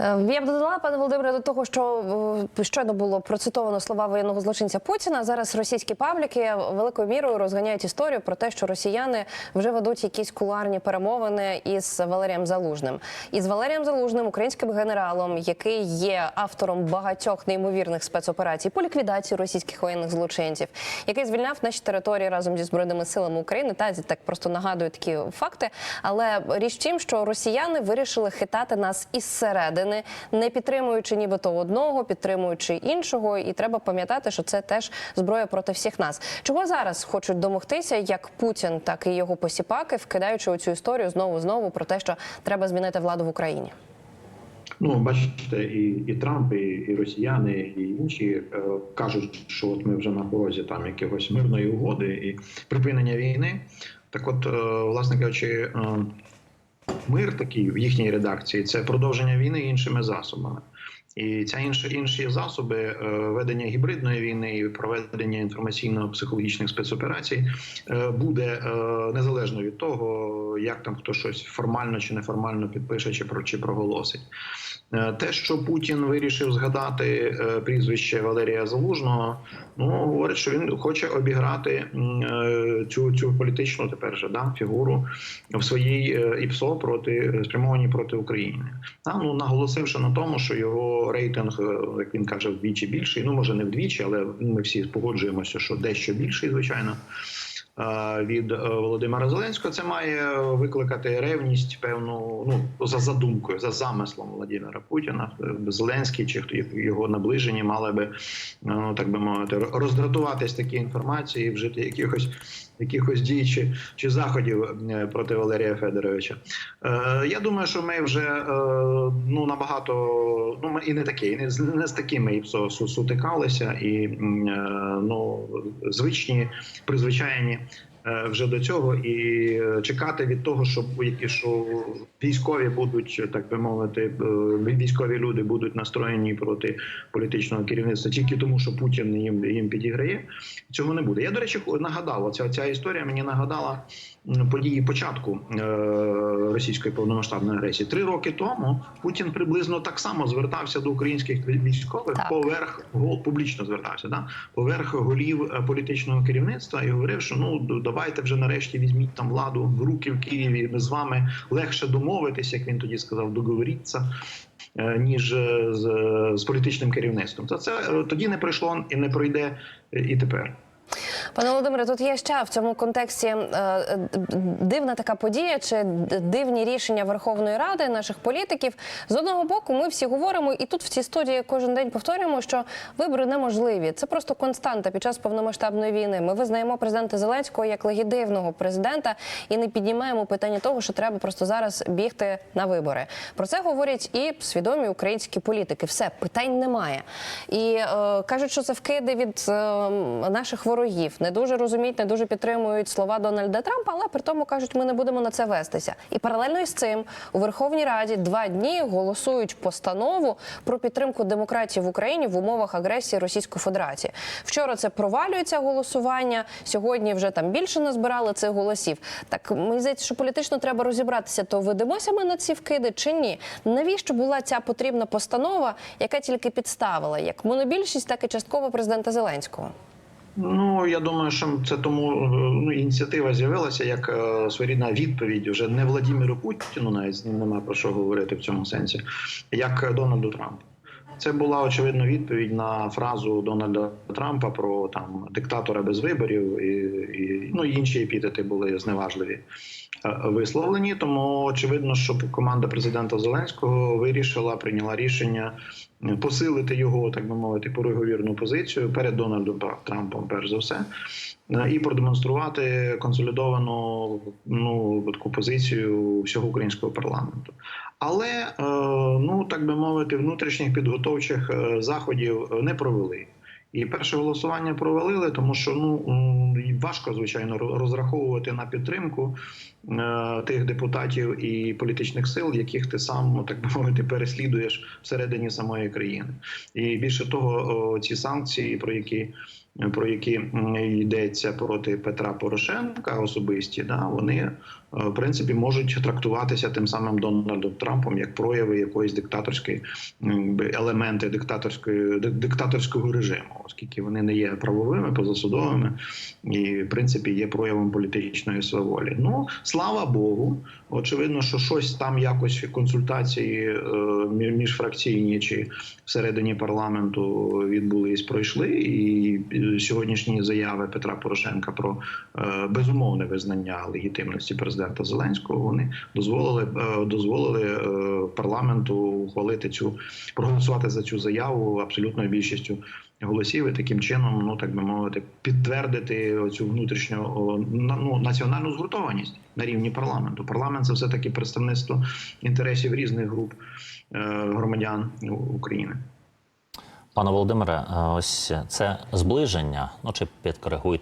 Е, Я б додала, пане Володимире, до того, що е, щойно було процитовано слова воєнного злочинця Путіна. Зараз російські пабліки великою мірою розганяють історію про те, що росіяни вже ведуть якісь кулуарні перемовини із Валерієм Залужним. І з Валерієм Залужним, українським генералом, який є автором багатьох неймовірних спецоперацій по ліквідації російських воєнних злочинців, який звільняв наші території разом зі збройними силами України. Та так просто нагадую такі факти. Але річ в тім, що росіяни вирішили хитати нас із середини, не підтримуючи нібито одного, підтримуючи іншого. І треба пам'ятати, що це теж зброя проти всіх нас. Чого зараз хочуть домогтися, як Путін, так і його посіпаки, вкидаючи у цю історію знову знову про те, що треба змінити владу в Україні. Ну, бачите, і, і Трамп, і, і росіяни, і інші е, кажуть, що от ми вже на порозі там якогось мирної угоди і припинення війни. Так, от, е, власне кажучи, е, мир такий в їхній редакції це продовження війни іншими засобами. І ця інші інші засоби е, ведення гібридної війни і проведення інформаційно-психологічних спецоперацій е, буде е, незалежно від того, як там хто щось формально чи неформально підпише чи про чи проголосить. Е, Те, що Путін вирішив згадати е, прізвище Валерія Залужного, ну говорить, що він хоче обіграти е, цю цю політичну тепер же да фігуру в своїй ІПСО проти спрямованій проти України. Та, ну наголосивши на тому, що його рейтинг, як він каже, вдвічі більший. Ну може не вдвічі, але ми всі погоджуємося, що дещо більший, звичайно. Від е, Володимира Зеленського це має викликати ревність, певну ну за задумкою, за замислом Володимира Путіна. Зеленський чи хто його наближені мали би ну так би мовити роздратуватись такі інформації, і вжити якихось якихось дій чи, чи заходів проти Валерія Федоровича. Е, я думаю, що ми вже е, ну набагато ну ми і не такі, і не, не з такими сутикалися, і е, ну звичні, призвичайні. Е, Вже до цього і е, чекати від того, що які що військові будуть так би мовити, е, військові люди будуть настроєні проти політичного керівництва тільки тому, що Путін їм їм підіграє. Цього не буде. Я до речі, нагадала ця ця історія. Мені нагадала події початку російської повномасштабної агресії. Три роки тому Путін приблизно так само звертався до українських військових Так. поверх публічно звертався да поверх голів політичного керівництва і говорив, що ну давайте вже нарешті візьміть там владу в руки в Києві. Ми з вами легше домовитися, як він тоді сказав, договоріться. е, Ніж е, з, з політичним керівництвом, то це е, тоді не пройшло і не пройде і тепер. Пане Володимире, тут є ще в цьому контексті е, е, дивна така подія чи дивні рішення Верховної Ради наших політиків. З одного боку, ми всі говоримо, і тут в цій студії кожен день повторюємо, що вибори неможливі. Це просто константа під час повномасштабної війни. Ми визнаємо президента Зеленського як легітимного президента і не піднімаємо питання того, що треба просто зараз бігти на вибори. Про це говорять і свідомі українські політики. Все питань немає. І е, кажуть, що це вкиди від е, наших ворогів. Не дуже розуміють, не дуже підтримують слова Дональда Трампа, але при тому кажуть, ми не будемо на це вестися. І паралельно із цим у Верховній Раді два дні голосують постанову про підтримку демократії в Україні в умовах агресії Російської Федерації. Вчора це провалюється голосування. Сьогодні вже там більше назбирали цих голосів. Так мені здається, що політично треба розібратися, то ведемося ми на ці вкиди чи ні. Навіщо була ця потрібна постанова, яка тільки підставила як монобільшість, так і частково президента Зеленського? Ну я думаю, що це тому е, ну, ініціатива з'явилася як е, своєрідна відповідь уже не Владимиру Путіну, навіть з ним нема про що говорити в цьому сенсі, як Дональду Трампу. Це була очевидно відповідь на фразу Дональда Трампа про там диктатора без виборів, і, і ну інші епітети були зневажливі висловлені. Тому очевидно, що команда президента Зеленського вирішила, прийняла рішення е, посилити його, так би мовити, переговірну позицію перед Дональдом Трампом, перш за все, е, і продемонструвати консолідовану ну таку позицію всього українського парламенту. Але е, ну так би мовити, внутрішніх підготовчих е, заходів е, не провели. І перше голосування провалили, тому що ну важко звичайно розраховувати на підтримку е, тих депутатів і політичних сил, яких ти сам ну, так би мовити переслідуєш всередині самої країни. І більше того, о, ці санкції, про які про які йдеться проти Петра Порошенка, особисті, да вони е, в принципі можуть трактуватися тим самим Дональдом Трампом як прояви якоїсь диктаторської елементи диктаторської диктаторського режиму, оскільки вони не є правовими, позасудовими і в принципі є проявом політичної сваволі. Ну слава Богу, очевидно, що щось там якось консультації е, мі- міжфракційні чи всередині парламенту відбулись, пройшли, і сьогоднішні заяви Петра Порошенка про е, безумовне визнання легітимності президента Зеленського вони дозволили е, дозволили е, парламенту ухвалити цю проголосувати за цю заяву абсолютною більшістю голосів і таким чином, ну так би мовити, підтвердити цю внутрішню ну, національну згуртованість на рівні парламенту. Парламент це все таки представництво інтересів різних груп громадян України. Пане Володимире, е, ось це зближення, ну чи підкоригуйте